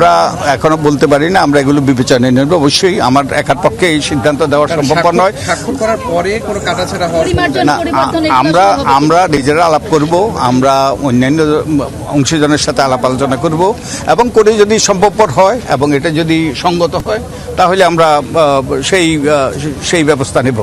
আমরা এখনও বলতে পারি না আমরা এগুলো বিবেচনায় নেব। অবশ্যই আমার একার পক্ষে এই সিদ্ধান্ত দেওয়া সম্ভবপর নয়। না আমরা আমরা নিজেরা আলাপ করব আমরা অন্যান্য অংশীজনের সাথে আলাপ আলোচনা করব এবং করে যদি সম্ভবপর হয় এবং এটা যদি সঙ্গত হয় তাহলে আমরা সেই সেই ব্যবস্থা নেব।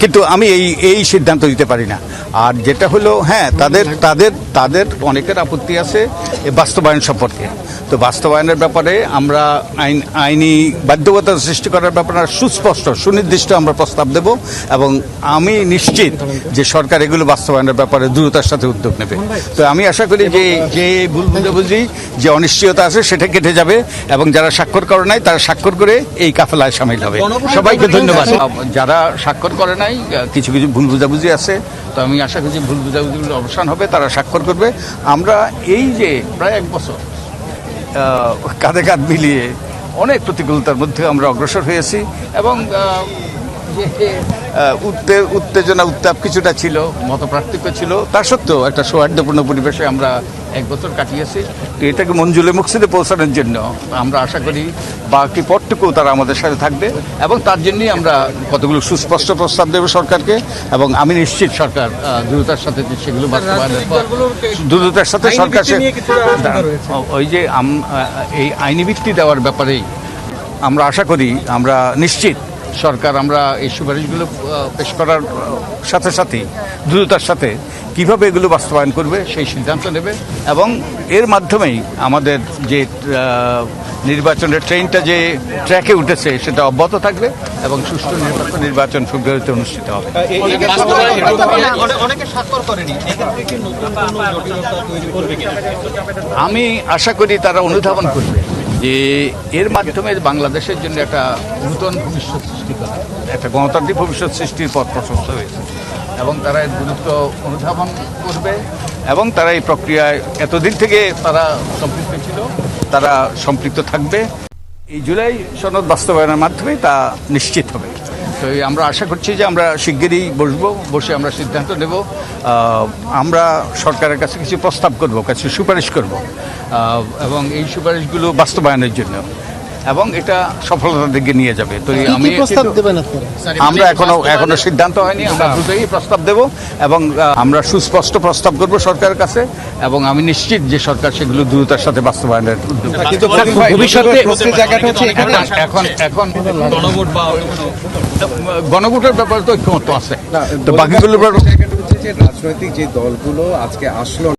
কিন্তু আমি এই এই সিদ্ধান্ত দিতে পারি না। আর যেটা হলো হ্যাঁ তাদের তাদের তাদের অনেকের আপত্তি আছে এই বাস্তবায়ন সম্পর্কে। তো বাস্তবায়নের ব্যাপারে আমরা আইন আইনি বাধ্যকতা সৃষ্টি করার ব্যাপারে সুস্পষ্ট সুনির্দিষ্ট আমরা প্রস্তাব দেব এবং আমি নিশ্চিত যে সরকার এগুলো বাস্তবায়নের ব্যাপারে দ্রুততার সাথে উদ্যোগ নেবে। তো আমি আশা করি যে যে ভুল বুঝাবুঝি যে অনিশ্চয়তা আছে সেটা কেটে যাবে এবং যারা স্বাক্ষর করে নাই তারা স্বাক্ষর করে এই কাফেলায় সামিল হবে। সবাইকে ধন্যবাদ। যারা স্বাক্ষর করে নাই কিছু কিছু ভুল বুঝাবুঝি আছে তো আমি আশা করছি ভুল বুঝাবুঝিগুলো অবসান হবে, তারা স্বাক্ষর করবে। আমরা এই যে প্রায় এক বছর কাঁধে কাঁধ মিলিয়ে অনেক প্রতিকূলতার মধ্যে আমরা অগ্রসর হয়েছি এবং উত্তে উত্তেজনা উত্তাপ কিছুটা ছিল মতপ্রার্থক্য ছিল। তা সত্ত্বেও একটা সৌহার্দ্যপূর্ণ পরিবেশে আমরা এক বছর কাটিয়েছি। তো এটাকে মঞ্জুলে মুকসিদে পৌঁছানোর জন্য আমরা আশা করি বাকি পথটুকু তারা আমাদের সাথে থাকবে এবং তার জন্যই আমরা কতগুলো সুস্পষ্ট প্রস্তাব দেবো সরকারকে এবং আমি নিশ্চিত সরকার দ্রুততার সাথে সেগুলো দ্রুততার সাথে সরকার ওই যে এই আইনি ভিত্তি দেওয়ার ব্যাপারেই আমরা আশা করি আমরা নিশ্চিত সরকার আমরা এই সুপারিশগুলো পেশ করার সাথে সাথেই দ্রুততার সাথে কীভাবে এগুলো বাস্তবায়ন করবে সেই সিদ্ধান্ত নেবে এবং এর মাধ্যমেই আমাদের যে নির্বাচনের ট্রেনটা যে ট্র্যাকে উঠেছে সেটা অব্যাহত থাকবে এবং সুষ্ঠু নির্বাচন নির্বাচন ফেব্রুয়ারিতে অনুষ্ঠিত হবে। অনেকে স্বাক্ষর করেনি। এক্ষেত্রে কি নতুন কোনো জটিলতা তৈরি করবে কিনা? আমি আশা করি তারা অনুধাবন করবে। যে এর মাধ্যমে বাংলাদেশের জন্য একটা নূতন ভবিষ্যৎ সৃষ্টি করা একটা গণতান্ত্রিক ভবিষ্যৎ সৃষ্টির পথ প্রশস্ত হয়েছে। এবং তারা এর গুরুত্ব অনুধাবন করবে। এবং তারা এই প্রক্রিয়ায় এতদিন থেকে তারা সম্পৃক্ত ছিল তারা সম্পৃক্ত থাকবে। এই জুলাই সনদ বাস্তবায়নের মাধ্যমে তা নিশ্চিত হবে। তো আমরা আশা করছি যে আমরা শিগগিরই বসবো, বসে আমরা সিদ্ধান্ত নেব। আমরা সরকারের কাছে কিছু প্রস্তাব করব, কাছে সুপারিশ করব। এবং এই সুপারিশগুলো বাস্তবায়নের জন্য। এবং এটা সফলতার দিকে নিয়ে যাবে। তো আমি প্রস্তাব কিন্তু- দেবেন আপনারা? আমরা এখনও এখনও সিদ্ধান্ত হয়নি আমরা দ্রুতই প্রস্তাব দেব এবং আমরা সুস্পষ্ট প্রস্তাব করব সরকারের কাছে এবং আমি নিশ্চিত যে সরকার সেগুলো দ্রুততার সাথে বাস্তবায়নের উদ্যোগ নেবে। কিন্তু ভবিষ্যতে জায়গাটা হচ্ছে এখন এখন গণভোট বা গণভোটের ব্যাপারে তো ঐক্যমত আছে। তো বাকিগুলোর ব্যাপারে রাজনৈতিক যে দলগুলো আজকে আসলো